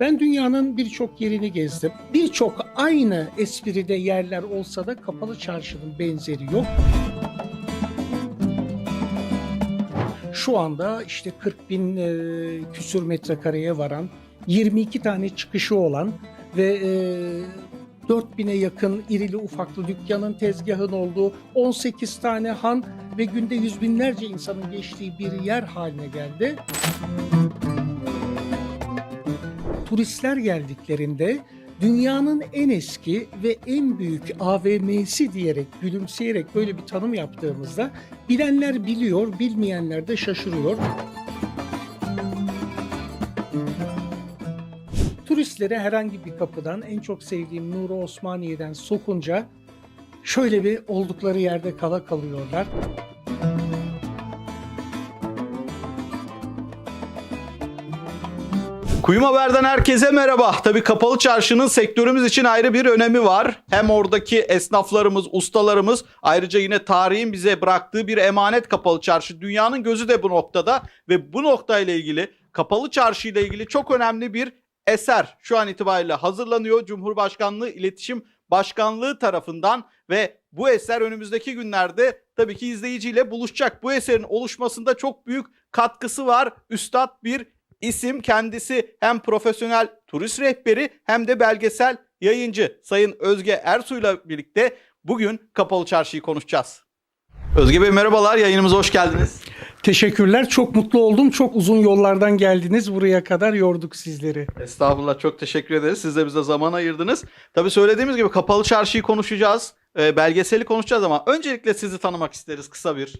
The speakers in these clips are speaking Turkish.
Ben dünyanın birçok yerini gezdim. Birçok aynı espride yerler olsa da kapalı çarşının benzeri yok. Şu anda işte 40 bin e, küsür metrekareye varan, 22 tane çıkışı olan ve e, 4000'e yakın irili ufaklı dükkanın tezgahın olduğu 18 tane han ve günde yüz binlerce insanın geçtiği bir yer haline geldi. Turistler geldiklerinde dünyanın en eski ve en büyük AVM'si diyerek gülümseyerek böyle bir tanım yaptığımızda bilenler biliyor, bilmeyenler de şaşırıyor. Turistlere herhangi bir kapıdan en çok sevdiğim Nuri Osmaniye'den sokunca şöyle bir oldukları yerde kala kalıyorlar. Kuyum Haber'den herkese merhaba. Tabii kapalı çarşının sektörümüz için ayrı bir önemi var. Hem oradaki esnaflarımız, ustalarımız ayrıca yine tarihin bize bıraktığı bir emanet kapalı çarşı. Dünyanın gözü de bu noktada ve bu noktayla ilgili kapalı çarşı ile ilgili çok önemli bir eser şu an itibariyle hazırlanıyor. Cumhurbaşkanlığı İletişim Başkanlığı tarafından ve bu eser önümüzdeki günlerde tabii ki izleyiciyle buluşacak. Bu eserin oluşmasında çok büyük katkısı var. Üstad bir isim kendisi hem profesyonel turist rehberi hem de belgesel yayıncı Sayın Özge Ersoy'la birlikte bugün Kapalı Çarşı'yı konuşacağız. Özge Bey merhabalar yayınımıza hoş geldiniz. Teşekkürler. Çok mutlu oldum. Çok uzun yollardan geldiniz. Buraya kadar yorduk sizleri. Estağfurullah çok teşekkür ederiz. Siz de bize zaman ayırdınız. Tabii söylediğimiz gibi Kapalı Çarşı'yı konuşacağız. e, belgeseli konuşacağız ama öncelikle sizi tanımak isteriz kısa bir.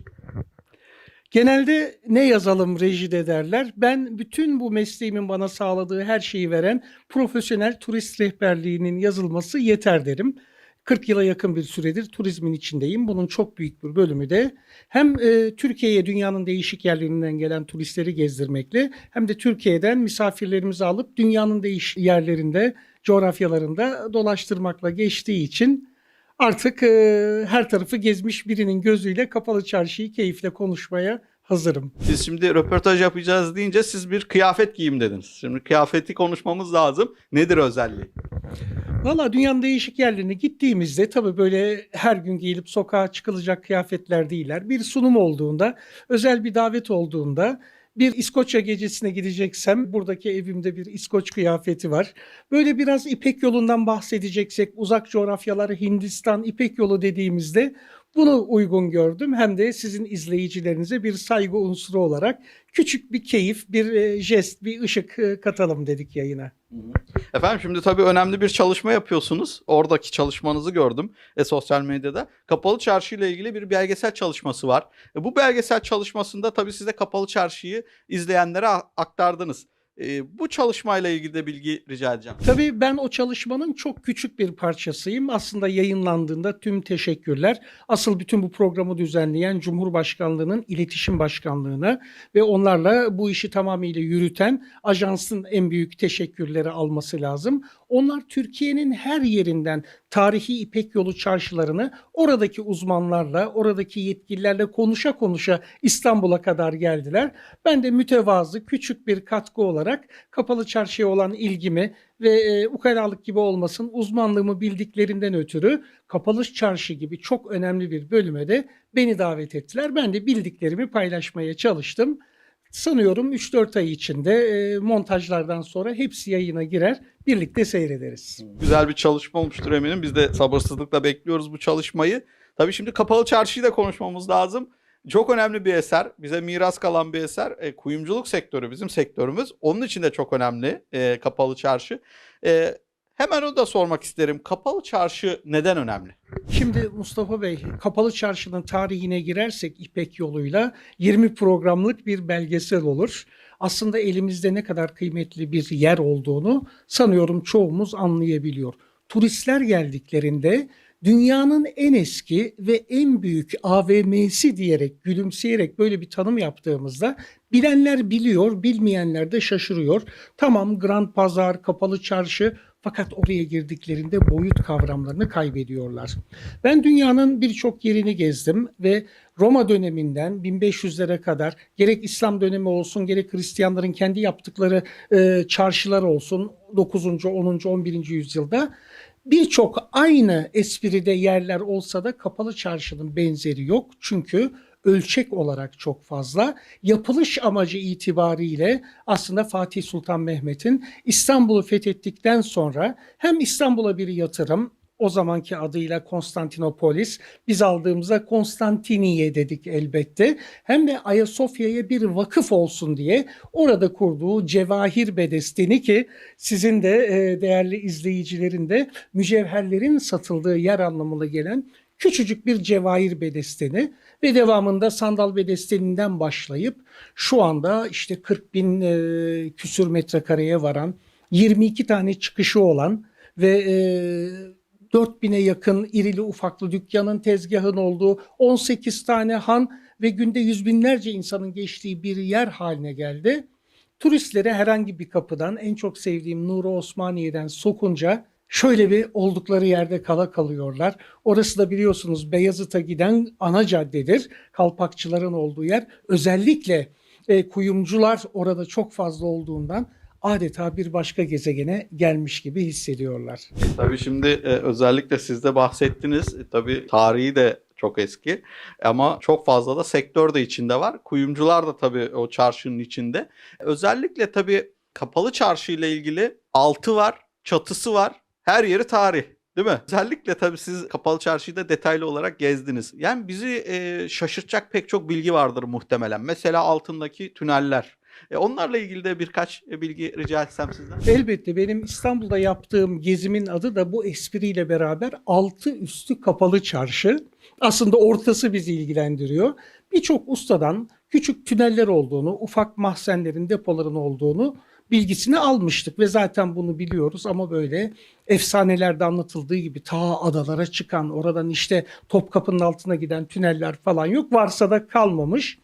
Genelde ne yazalım rejide derler. Ben bütün bu mesleğimin bana sağladığı her şeyi veren profesyonel turist rehberliğinin yazılması yeter derim. 40 yıla yakın bir süredir turizmin içindeyim. Bunun çok büyük bir bölümü de hem e, Türkiye'ye dünyanın değişik yerlerinden gelen turistleri gezdirmekle hem de Türkiye'den misafirlerimizi alıp dünyanın değişik yerlerinde, coğrafyalarında dolaştırmakla geçtiği için artık e, her tarafı gezmiş birinin gözüyle kapalı çarşıyı keyifle konuşmaya hazırım. Biz şimdi röportaj yapacağız deyince siz bir kıyafet giyim dediniz. Şimdi kıyafeti konuşmamız lazım. Nedir özelliği? Valla dünyanın değişik yerlerine gittiğimizde tabii böyle her gün giyilip sokağa çıkılacak kıyafetler değiller. Bir sunum olduğunda, özel bir davet olduğunda bir İskoçya gecesine gideceksem buradaki evimde bir İskoç kıyafeti var. Böyle biraz İpek yolundan bahsedeceksek uzak coğrafyaları Hindistan İpek yolu dediğimizde bunu uygun gördüm. Hem de sizin izleyicilerinize bir saygı unsuru olarak küçük bir keyif, bir e, jest, bir ışık e, katalım dedik yayına. Efendim şimdi tabii önemli bir çalışma yapıyorsunuz. Oradaki çalışmanızı gördüm e, sosyal medyada. Kapalı Çarşı ile ilgili bir belgesel çalışması var. E, bu belgesel çalışmasında tabii siz de Kapalı Çarşı'yı izleyenlere aktardınız. E, bu çalışmayla ilgili de bilgi rica edeceğim. Tabii ben o çalışmanın çok küçük bir parçasıyım. Aslında yayınlandığında tüm teşekkürler. Asıl bütün bu programı düzenleyen Cumhurbaşkanlığı'nın İletişim Başkanlığı'na ve onlarla bu işi tamamıyla yürüten ajansın en büyük teşekkürleri alması lazım. Onlar Türkiye'nin her yerinden tarihi İpek yolu çarşılarını oradaki uzmanlarla, oradaki yetkililerle konuşa konuşa İstanbul'a kadar geldiler. Ben de mütevazı küçük bir katkı olarak kapalı çarşıya olan ilgimi ve e, ukalalık gibi olmasın uzmanlığımı bildiklerinden ötürü kapalı çarşı gibi çok önemli bir bölüme de beni davet ettiler. Ben de bildiklerimi paylaşmaya çalıştım. Sanıyorum 3-4 ay içinde e, montajlardan sonra hepsi yayına girer. Birlikte seyrederiz. Güzel bir çalışma olmuştur eminim. Biz de sabırsızlıkla bekliyoruz bu çalışmayı. Tabii şimdi Kapalı Çarşı'yı da konuşmamız lazım. Çok önemli bir eser. Bize miras kalan bir eser. E, kuyumculuk sektörü bizim sektörümüz. Onun için de çok önemli e, Kapalı Çarşı. E, hemen onu da sormak isterim. Kapalı Çarşı neden önemli? Şimdi Mustafa Bey, Kapalı Çarşı'nın tarihine girersek İpek yoluyla 20 programlık bir belgesel olur. Aslında elimizde ne kadar kıymetli bir yer olduğunu sanıyorum çoğumuz anlayabiliyor. Turistler geldiklerinde dünyanın en eski ve en büyük AVM'si diyerek gülümseyerek böyle bir tanım yaptığımızda bilenler biliyor, bilmeyenler de şaşırıyor. Tamam Grand Pazar, Kapalı Çarşı Fakat oraya girdiklerinde boyut kavramlarını kaybediyorlar. Ben dünyanın birçok yerini gezdim ve Roma döneminden 1500'lere kadar gerek İslam dönemi olsun gerek Hristiyanların kendi yaptıkları e, çarşılar olsun 9. 10. 11. yüzyılda birçok aynı espride yerler olsa da kapalı çarşının benzeri yok. Çünkü ölçek olarak çok fazla. Yapılış amacı itibariyle aslında Fatih Sultan Mehmet'in İstanbul'u fethettikten sonra hem İstanbul'a bir yatırım o zamanki adıyla Konstantinopolis biz aldığımızda Konstantiniye dedik elbette. Hem de Ayasofya'ya bir vakıf olsun diye orada kurduğu Cevahir Bedesteni ki sizin de e, değerli izleyicilerin de mücevherlerin satıldığı yer anlamına gelen küçücük bir cevahir bedesteni ve devamında sandal bedesteninden başlayıp şu anda işte 40 bin e, küsür metrekareye varan 22 tane çıkışı olan ve e, 4000'e yakın irili ufaklı dükkanın tezgahın olduğu 18 tane han ve günde yüz binlerce insanın geçtiği bir yer haline geldi. Turistlere herhangi bir kapıdan en çok sevdiğim Nuri Osmaniye'den sokunca şöyle bir oldukları yerde kala kalıyorlar. Orası da biliyorsunuz Beyazıt'a giden ana caddedir. Kalpakçıların olduğu yer. Özellikle e, kuyumcular orada çok fazla olduğundan adeta bir başka gezegene gelmiş gibi hissediyorlar. Tabii şimdi e, özellikle siz de bahsettiniz. E, tabii tarihi de çok eski ama çok fazla da sektör de içinde var. Kuyumcular da tabii o çarşının içinde. Özellikle tabii kapalı çarşı ile ilgili altı var, çatısı var. Her yeri tarih. Değil mi? Özellikle tabii siz kapalı çarşıyı da detaylı olarak gezdiniz. Yani bizi e, şaşırtacak pek çok bilgi vardır muhtemelen. Mesela altındaki tüneller. E, onlarla ilgili de birkaç e, bilgi rica etsem sizden. Elbette benim İstanbul'da yaptığım gezimin adı da bu espriyle beraber altı üstü kapalı çarşı. Aslında ortası bizi ilgilendiriyor. Birçok ustadan küçük tüneller olduğunu, ufak mahzenlerin, depoların olduğunu bilgisini almıştık ve zaten bunu biliyoruz ama böyle efsanelerde anlatıldığı gibi ta adalara çıkan, oradan işte Topkapı'nın altına giden tüneller falan yok. Varsa da kalmamış.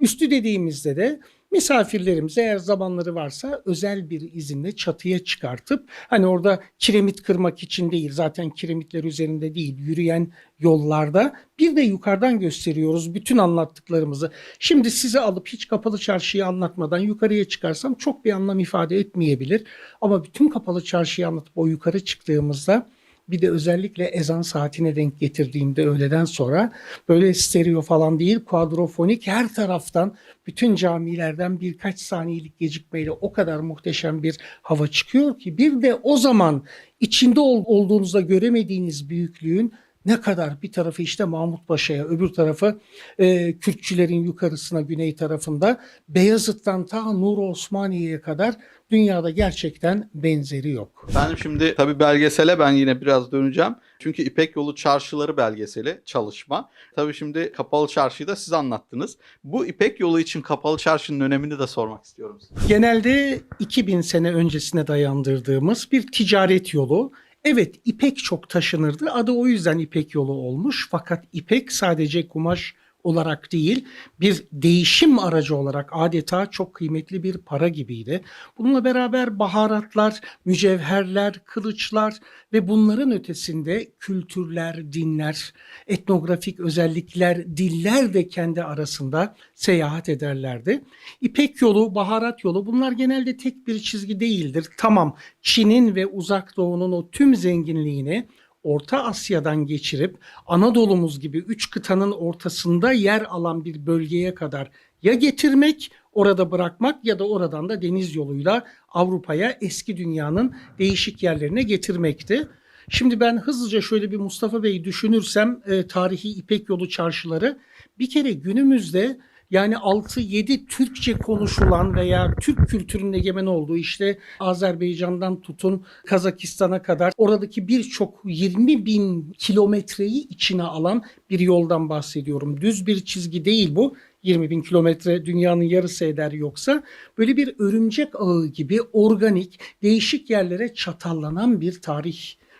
Üstü dediğimizde de misafirlerimize eğer zamanları varsa özel bir izinle çatıya çıkartıp hani orada kiremit kırmak için değil zaten kiremitler üzerinde değil yürüyen yollarda bir de yukarıdan gösteriyoruz bütün anlattıklarımızı. Şimdi size alıp hiç kapalı çarşıyı anlatmadan yukarıya çıkarsam çok bir anlam ifade etmeyebilir. Ama bütün kapalı çarşıyı anlatıp o yukarı çıktığımızda bir de özellikle ezan saatine denk getirdiğimde öğleden sonra böyle stereo falan değil kuadrofonik her taraftan bütün camilerden birkaç saniyelik gecikmeyle o kadar muhteşem bir hava çıkıyor ki bir de o zaman içinde ol- olduğunuzda göremediğiniz büyüklüğün ne kadar bir tarafı işte Mahmut Paşa'ya öbür tarafı e, Kürtçülerin yukarısına güney tarafında Beyazıt'tan ta Nur Osmaniye'ye kadar dünyada gerçekten benzeri yok. Ben şimdi tabii belgesele ben yine biraz döneceğim. Çünkü İpek Yolu Çarşıları belgeseli çalışma. Tabii şimdi Kapalı Çarşı'yı da siz anlattınız. Bu İpek Yolu için Kapalı Çarşı'nın önemini de sormak istiyorum size. Genelde 2000 sene öncesine dayandırdığımız bir ticaret yolu. Evet ipek çok taşınırdı. Adı o yüzden ipek yolu olmuş. Fakat ipek sadece kumaş olarak değil bir değişim aracı olarak adeta çok kıymetli bir para gibiydi. Bununla beraber baharatlar, mücevherler, kılıçlar ve bunların ötesinde kültürler, dinler, etnografik özellikler, diller de kendi arasında seyahat ederlerdi. İpek yolu, baharat yolu bunlar genelde tek bir çizgi değildir. Tamam Çin'in ve Uzak Doğu'nun o tüm zenginliğini Orta Asya'dan geçirip Anadolu'muz gibi üç kıtanın ortasında yer alan bir bölgeye kadar ya getirmek, orada bırakmak ya da oradan da deniz yoluyla Avrupa'ya eski dünyanın değişik yerlerine getirmekti. Şimdi ben hızlıca şöyle bir Mustafa Bey düşünürsem e, tarihi İpek yolu çarşıları bir kere günümüzde yani 6-7 Türkçe konuşulan veya Türk kültürünün egemen olduğu işte Azerbaycan'dan tutun Kazakistan'a kadar oradaki birçok 20 bin kilometreyi içine alan bir yoldan bahsediyorum. Düz bir çizgi değil bu. 20 bin kilometre dünyanın yarısı eder yoksa böyle bir örümcek ağı gibi organik değişik yerlere çatallanan bir tarih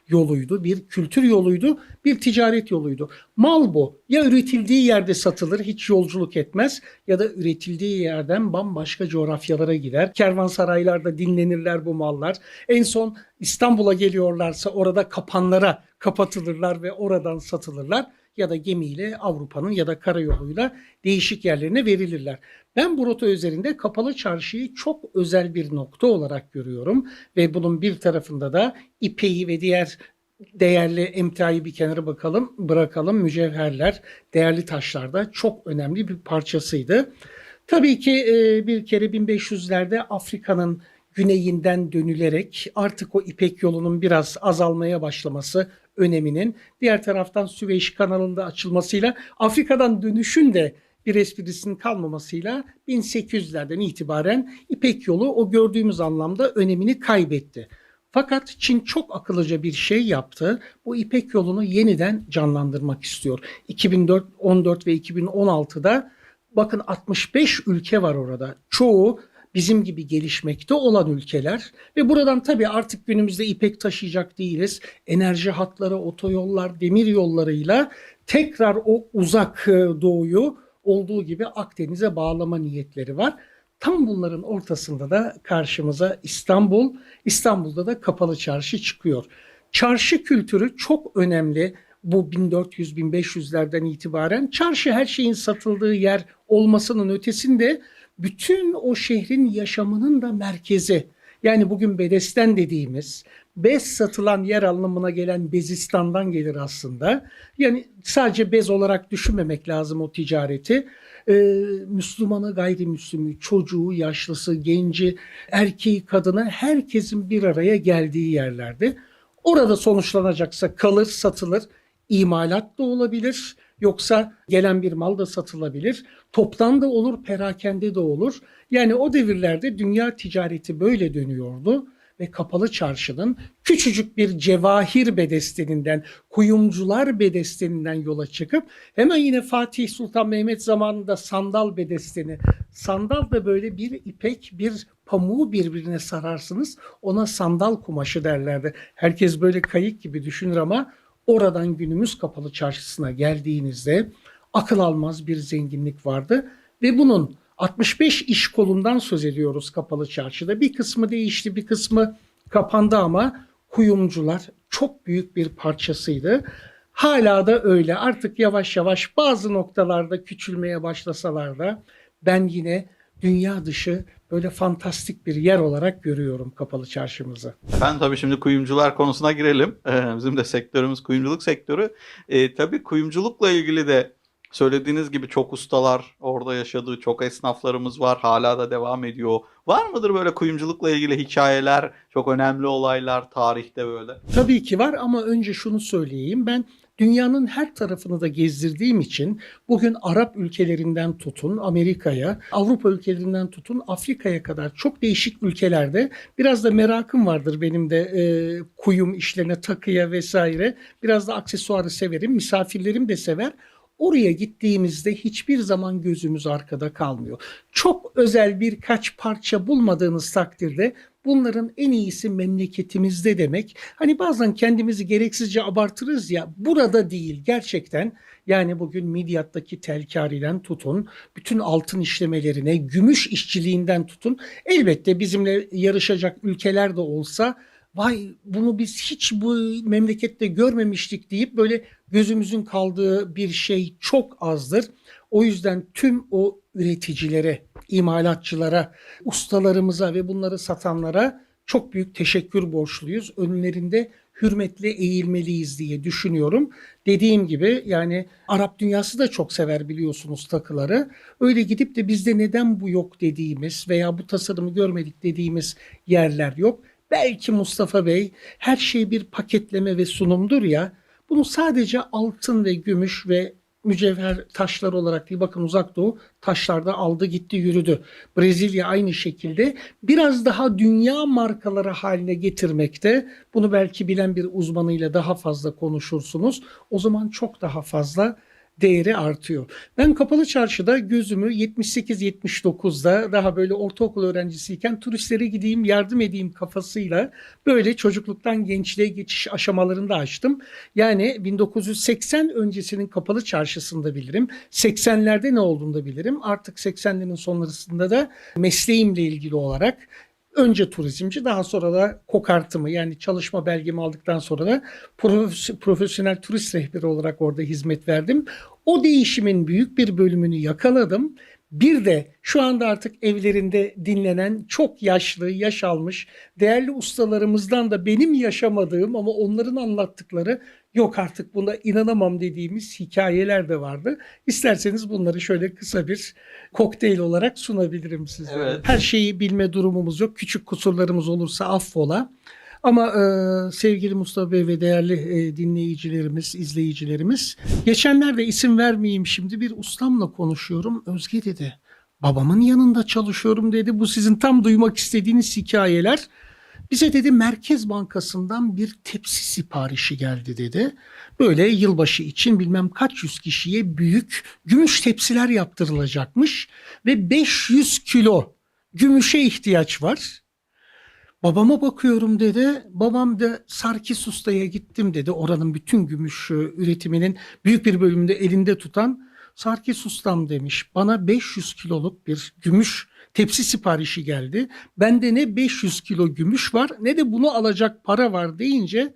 yoluydu, bir kültür yoluydu, bir ticaret yoluydu. Mal bu. Ya üretildiği yerde satılır, hiç yolculuk etmez ya da üretildiği yerden bambaşka coğrafyalara gider. Kervansaraylarda dinlenirler bu mallar. En son İstanbul'a geliyorlarsa orada kapanlara kapatılırlar ve oradan satılırlar ya da gemiyle Avrupa'nın ya da karayoluyla değişik yerlerine verilirler. Ben bu rota üzerinde kapalı çarşıyı çok özel bir nokta olarak görüyorum ve bunun bir tarafında da ipeği ve diğer değerli emtiayı bir kenara bakalım bırakalım mücevherler, değerli taşlar da çok önemli bir parçasıydı. Tabii ki e, bir kere 1500'lerde Afrika'nın güneyinden dönülerek artık o İpek yolunun biraz azalmaya başlaması öneminin diğer taraftan Süveyş kanalında açılmasıyla Afrika'dan dönüşün de bir esprisinin kalmamasıyla 1800'lerden itibaren İpek yolu o gördüğümüz anlamda önemini kaybetti. Fakat Çin çok akıllıca bir şey yaptı. Bu İpek yolunu yeniden canlandırmak istiyor. 2004, 14 ve 2016'da bakın 65 ülke var orada. Çoğu bizim gibi gelişmekte olan ülkeler ve buradan tabii artık günümüzde ipek taşıyacak değiliz. Enerji hatları, otoyollar, demir yollarıyla tekrar o uzak e, doğuyu olduğu gibi Akdeniz'e bağlama niyetleri var. Tam bunların ortasında da karşımıza İstanbul, İstanbul'da da kapalı çarşı çıkıyor. Çarşı kültürü çok önemli bu 1400-1500'lerden itibaren. Çarşı her şeyin satıldığı yer olmasının ötesinde bütün o şehrin yaşamının da merkezi. Yani bugün Bedesten dediğimiz bez satılan yer anlamına gelen Bezistan'dan gelir aslında. Yani sadece bez olarak düşünmemek lazım o ticareti. Ee, Müslümanı, gayrimüslimi, çocuğu, yaşlısı, genci, erkeği, kadını herkesin bir araya geldiği yerlerdi. Orada sonuçlanacaksa kalır, satılır. İmalat da olabilir. Yoksa gelen bir mal da satılabilir. Toptan da olur, perakende de olur. Yani o devirlerde dünya ticareti böyle dönüyordu ve kapalı çarşının küçücük bir cevahir bedesteninden, kuyumcular bedesteninden yola çıkıp hemen yine Fatih Sultan Mehmet zamanında sandal bedesteni. Sandal da böyle bir ipek, bir pamuğu birbirine sararsınız. Ona sandal kumaşı derlerdi. Herkes böyle kayık gibi düşünür ama oradan günümüz kapalı çarşısına geldiğinizde akıl almaz bir zenginlik vardı ve bunun 65 iş kolundan söz ediyoruz kapalı çarşıda. Bir kısmı değişti, bir kısmı kapandı ama kuyumcular çok büyük bir parçasıydı. Hala da öyle. Artık yavaş yavaş bazı noktalarda küçülmeye başlasalar da ben yine dünya dışı böyle fantastik bir yer olarak görüyorum kapalı çarşımızı. Ben tabii şimdi kuyumcular konusuna girelim. Ee, bizim de sektörümüz kuyumculuk sektörü. Ee, tabii kuyumculukla ilgili de söylediğiniz gibi çok ustalar orada yaşadığı çok esnaflarımız var. Hala da devam ediyor. Var mıdır böyle kuyumculukla ilgili hikayeler, çok önemli olaylar tarihte böyle? Tabii ki var ama önce şunu söyleyeyim. Ben dünyanın her tarafını da gezdirdiğim için bugün Arap ülkelerinden tutun Amerika'ya, Avrupa ülkelerinden tutun Afrika'ya kadar çok değişik ülkelerde biraz da merakım vardır benim de e, kuyum işlerine, takıya vesaire. Biraz da aksesuarı severim. Misafirlerim de sever. Oraya gittiğimizde hiçbir zaman gözümüz arkada kalmıyor. Çok özel birkaç parça bulmadığınız takdirde bunların en iyisi memleketimizde demek. Hani bazen kendimizi gereksizce abartırız ya burada değil gerçekten. Yani bugün Midyat'taki telkariden tutun, bütün altın işlemelerine, gümüş işçiliğinden tutun. Elbette bizimle yarışacak ülkeler de olsa vay bunu biz hiç bu memlekette görmemiştik deyip böyle gözümüzün kaldığı bir şey çok azdır. O yüzden tüm o üreticilere, imalatçılara, ustalarımıza ve bunları satanlara çok büyük teşekkür borçluyuz. Önlerinde hürmetle eğilmeliyiz diye düşünüyorum. Dediğim gibi yani Arap dünyası da çok sever biliyorsunuz takıları. Öyle gidip de bizde neden bu yok dediğimiz veya bu tasarımı görmedik dediğimiz yerler yok. Belki Mustafa Bey her şey bir paketleme ve sunumdur ya. Bunu sadece altın ve gümüş ve mücevher taşlar olarak değil bakın uzak doğu taşlarda aldı gitti yürüdü. Brezilya aynı şekilde biraz daha dünya markaları haline getirmekte. Bunu belki bilen bir uzmanıyla daha fazla konuşursunuz. O zaman çok daha fazla değeri artıyor. Ben Kapalı Çarşı'da gözümü 78-79'da daha böyle ortaokul öğrencisiyken turistlere gideyim yardım edeyim kafasıyla böyle çocukluktan gençliğe geçiş aşamalarında açtım. Yani 1980 öncesinin Kapalı Çarşısı'nda bilirim. 80'lerde ne olduğunu da bilirim. Artık 80'lerin sonrasında da mesleğimle ilgili olarak Önce turizmci daha sonra da kokartımı yani çalışma belgemi aldıktan sonra da profes- profesyonel turist rehberi olarak orada hizmet verdim. O değişimin büyük bir bölümünü yakaladım. Bir de şu anda artık evlerinde dinlenen çok yaşlı, yaş almış değerli ustalarımızdan da benim yaşamadığım ama onların anlattıkları yok artık buna inanamam dediğimiz hikayeler de vardı. İsterseniz bunları şöyle kısa bir kokteyl olarak sunabilirim size. Evet. Her şeyi bilme durumumuz yok. Küçük kusurlarımız olursa affola. Ama e, sevgili Mustafa Bey ve değerli e, dinleyicilerimiz, izleyicilerimiz, geçenlerde isim vermeyeyim şimdi bir ustamla konuşuyorum. Özge dedi, babamın yanında çalışıyorum dedi. Bu sizin tam duymak istediğiniz hikayeler. Bize dedi Merkez Bankası'ndan bir tepsi siparişi geldi dedi. Böyle yılbaşı için bilmem kaç yüz kişiye büyük gümüş tepsiler yaptırılacakmış ve 500 kilo gümüşe ihtiyaç var. Babama bakıyorum dedi. Babam da Sarkis Usta'ya gittim dedi. Oranın bütün gümüş üretiminin büyük bir bölümünde elinde tutan Sarkis Ustam demiş. Bana 500 kiloluk bir gümüş tepsi siparişi geldi. Bende ne 500 kilo gümüş var ne de bunu alacak para var deyince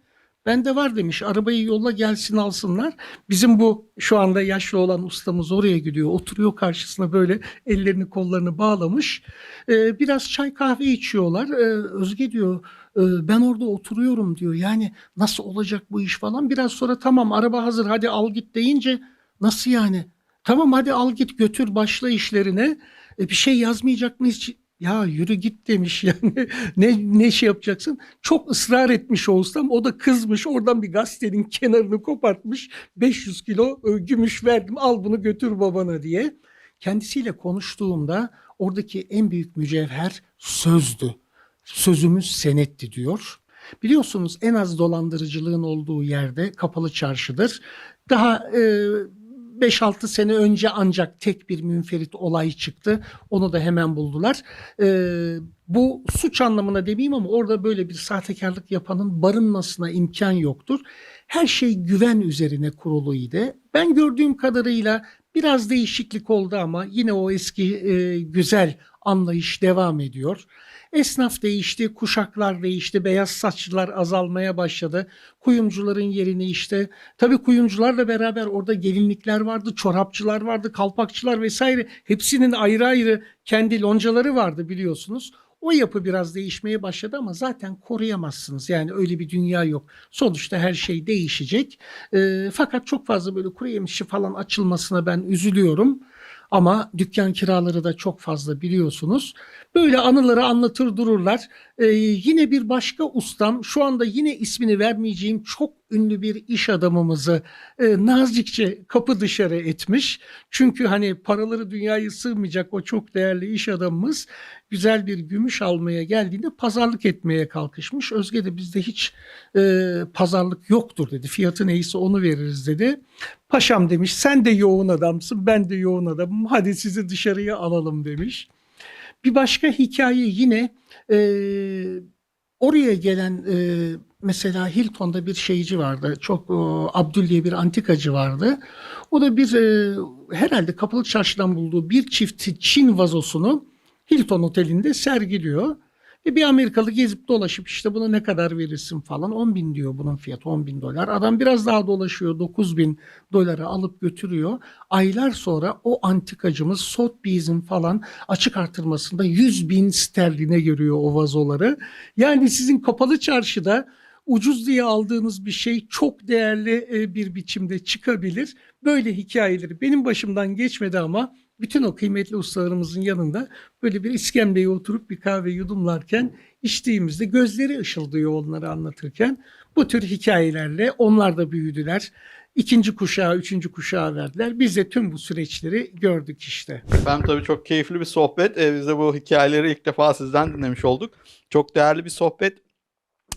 bende var demiş. Arabayı yolla gelsin alsınlar. Bizim bu şu anda yaşlı olan ustamız oraya gidiyor. Oturuyor karşısına böyle ellerini kollarını bağlamış. Ee, biraz çay kahve içiyorlar. Ee, Özge diyor "e, ben orada oturuyorum diyor. Yani nasıl olacak bu iş falan. Biraz sonra tamam araba hazır hadi al git deyince nasıl yani? Tamam hadi al git götür başla işlerine. E, bir şey yazmayacak mıyız? Ya yürü git demiş yani ne ne şey yapacaksın? Çok ısrar etmiş o ustam. O da kızmış. Oradan bir gazetenin kenarını kopartmış. 500 kilo gümüş verdim. Al bunu götür babana diye. Kendisiyle konuştuğumda oradaki en büyük mücevher sözdü. Sözümüz senetti diyor. Biliyorsunuz en az dolandırıcılığın olduğu yerde kapalı çarşıdır. Daha e, 5-6 sene önce ancak tek bir münferit olay çıktı. Onu da hemen buldular. Ee, bu suç anlamına demeyeyim ama orada böyle bir sahtekarlık yapanın barınmasına imkan yoktur. Her şey güven üzerine kuruluydu. Ben gördüğüm kadarıyla biraz değişiklik oldu ama yine o eski e, güzel anlayış devam ediyor. Esnaf değişti, kuşaklar değişti, beyaz saçlılar azalmaya başladı. Kuyumcuların yerini işte Tabii kuyumcularla beraber orada gelinlikler vardı, çorapçılar vardı, kalpakçılar vesaire. Hepsinin ayrı ayrı kendi loncaları vardı biliyorsunuz. O yapı biraz değişmeye başladı ama zaten koruyamazsınız. Yani öyle bir dünya yok. Sonuçta her şey değişecek. Ee, fakat çok fazla böyle kuru yemişçi falan açılmasına ben üzülüyorum. Ama dükkan kiraları da çok fazla biliyorsunuz. Böyle anıları anlatır dururlar. Ee, yine bir başka ustam şu anda yine ismini vermeyeceğim çok ünlü bir iş adamımızı e, nazikçe kapı dışarı etmiş. Çünkü hani paraları dünyayı sığmayacak o çok değerli iş adamımız güzel bir gümüş almaya geldiğinde pazarlık etmeye kalkışmış. Özge de bizde hiç e, pazarlık yoktur dedi. Fiyatı neyse onu veririz dedi. Paşam demiş sen de yoğun adamsın ben de yoğun adamım hadi sizi dışarıya alalım demiş. Bir başka hikaye yine e, oraya gelen e, mesela Hilton'da bir şeyci vardı. Çok e, Abdül diye bir antikacı vardı. O da bir e, herhalde kapalı çarşıdan bulduğu bir çift Çin vazosunu Hilton otelinde sergiliyor. Ve bir Amerikalı gezip dolaşıp işte buna ne kadar verirsin falan 10 bin diyor bunun fiyatı 10 bin dolar. Adam biraz daha dolaşıyor 9 bin dolara alıp götürüyor. Aylar sonra o antikacımız Sotheby's'in falan açık artırmasında 100 bin sterline görüyor o vazoları. Yani sizin kapalı çarşıda ucuz diye aldığınız bir şey çok değerli e, bir biçimde çıkabilir. Böyle hikayeleri benim başımdan geçmedi ama bütün o kıymetli ustalarımızın yanında böyle bir iskemleye oturup bir kahve yudumlarken içtiğimizde gözleri ışıldıyor onları anlatırken bu tür hikayelerle onlar da büyüdüler. İkinci kuşağı, üçüncü kuşağı verdiler. Biz de tüm bu süreçleri gördük işte. Efendim tabii çok keyifli bir sohbet. Ee, biz de bu hikayeleri ilk defa sizden dinlemiş olduk. Çok değerli bir sohbet.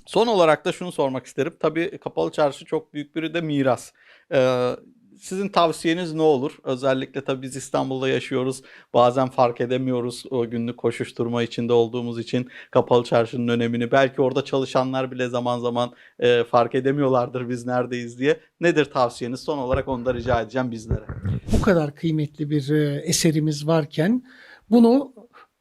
Son olarak da şunu sormak isterim. Tabii Kapalı Çarşı çok büyük bir de miras. Ee, sizin tavsiyeniz ne olur? Özellikle tabii biz İstanbul'da yaşıyoruz. Bazen fark edemiyoruz o günlük koşuşturma içinde olduğumuz için kapalı çarşının önemini. Belki orada çalışanlar bile zaman zaman e, fark edemiyorlardır biz neredeyiz diye. Nedir tavsiyeniz? Son olarak onu da rica edeceğim bizlere. bu kadar kıymetli bir e, eserimiz varken bunu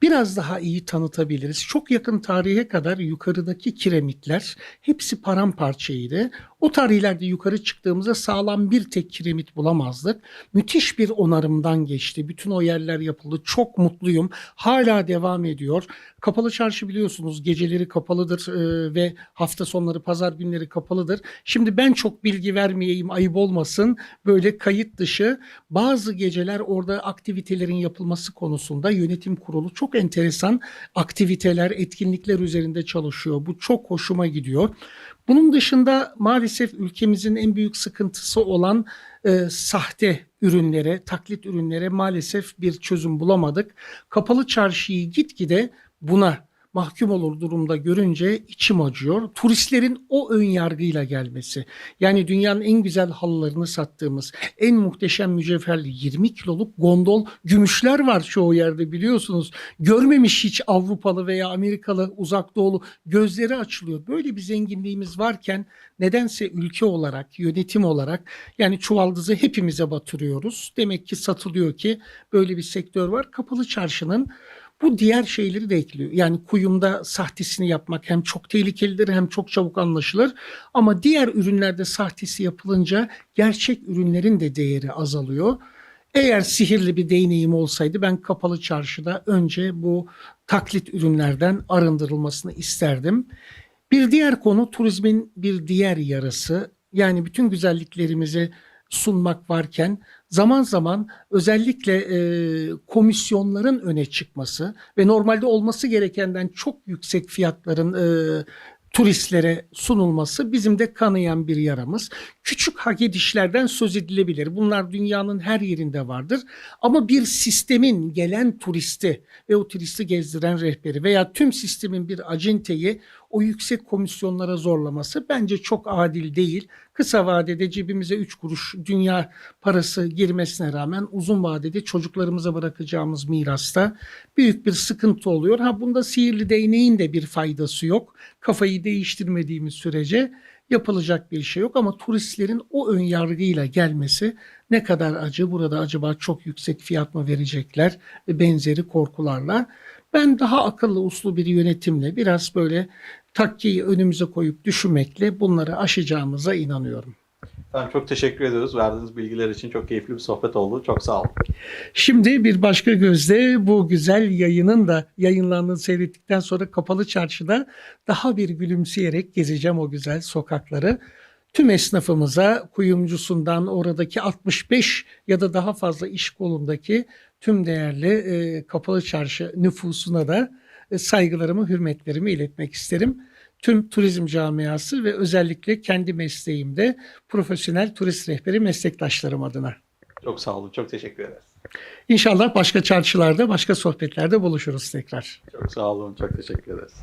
biraz daha iyi tanıtabiliriz. Çok yakın tarihe kadar yukarıdaki kiremitler hepsi paramparçaydı. O tarihlerde yukarı çıktığımızda sağlam bir tek kiremit bulamazdık. Müthiş bir onarımdan geçti. Bütün o yerler yapıldı. Çok mutluyum. Hala devam ediyor. Kapalı çarşı biliyorsunuz geceleri kapalıdır e, ve hafta sonları pazar günleri kapalıdır. Şimdi ben çok bilgi vermeyeyim ayıp olmasın. Böyle kayıt dışı bazı geceler orada aktivitelerin yapılması konusunda yönetim kurulu çok enteresan aktiviteler, etkinlikler üzerinde çalışıyor. Bu çok hoşuma gidiyor. Bunun dışında maalesef ülkemizin en büyük sıkıntısı olan e, sahte ürünlere, taklit ürünlere maalesef bir çözüm bulamadık. Kapalı çarşıyı gitgide buna mahkum olur durumda görünce içim acıyor. Turistlerin o ön yargıyla gelmesi. Yani dünyanın en güzel halılarını sattığımız, en muhteşem mücevherli 20 kiloluk gondol gümüşler var çoğu yerde biliyorsunuz. Görmemiş hiç Avrupalı veya Amerikalı uzak doğulu gözleri açılıyor. Böyle bir zenginliğimiz varken nedense ülke olarak, yönetim olarak yani çuvaldızı hepimize batırıyoruz. Demek ki satılıyor ki böyle bir sektör var. Kapalı çarşının bu diğer şeyleri de ekliyor. Yani kuyumda sahtesini yapmak hem çok tehlikelidir hem çok çabuk anlaşılır. Ama diğer ürünlerde sahtesi yapılınca gerçek ürünlerin de değeri azalıyor. Eğer sihirli bir değneğim olsaydı ben kapalı çarşıda önce bu taklit ürünlerden arındırılmasını isterdim. Bir diğer konu turizmin bir diğer yarısı. Yani bütün güzelliklerimizi sunmak varken zaman zaman özellikle e, komisyonların öne çıkması ve normalde olması gerekenden çok yüksek fiyatların e, turistlere sunulması bizim de kanayan bir yaramız. Küçük hak edişlerden söz edilebilir. Bunlar dünyanın her yerinde vardır. Ama bir sistemin gelen turisti ve o turisti gezdiren rehberi veya tüm sistemin bir acenteyi o yüksek komisyonlara zorlaması bence çok adil değil. Kısa vadede cebimize 3 kuruş dünya parası girmesine rağmen uzun vadede çocuklarımıza bırakacağımız mirasta büyük bir sıkıntı oluyor. Ha bunda sihirli değneğin de bir faydası yok. Kafayı değiştirmediğimiz sürece yapılacak bir şey yok ama turistlerin o ön yargıyla gelmesi ne kadar acı. Burada acaba çok yüksek fiyat mı verecekler ve benzeri korkularla. Ben daha akıllı uslu bir yönetimle biraz böyle takkiyi önümüze koyup düşünmekle bunları aşacağımıza inanıyorum. Tamam, çok teşekkür ediyoruz. Verdiğiniz bilgiler için çok keyifli bir sohbet oldu. Çok sağ olun. Şimdi bir başka gözle bu güzel yayının da yayınlandığını seyrettikten sonra kapalı çarşıda daha bir gülümseyerek gezeceğim o güzel sokakları. Tüm esnafımıza kuyumcusundan oradaki 65 ya da daha fazla iş kolundaki tüm değerli e, kapalı çarşı nüfusuna da saygılarımı, hürmetlerimi iletmek isterim. Tüm turizm camiası ve özellikle kendi mesleğimde profesyonel turist rehberi meslektaşlarım adına. Çok sağ olun. Çok teşekkür ederiz. İnşallah başka çarşılarda, başka sohbetlerde buluşuruz tekrar. Çok sağ olun. Çok teşekkür ederiz.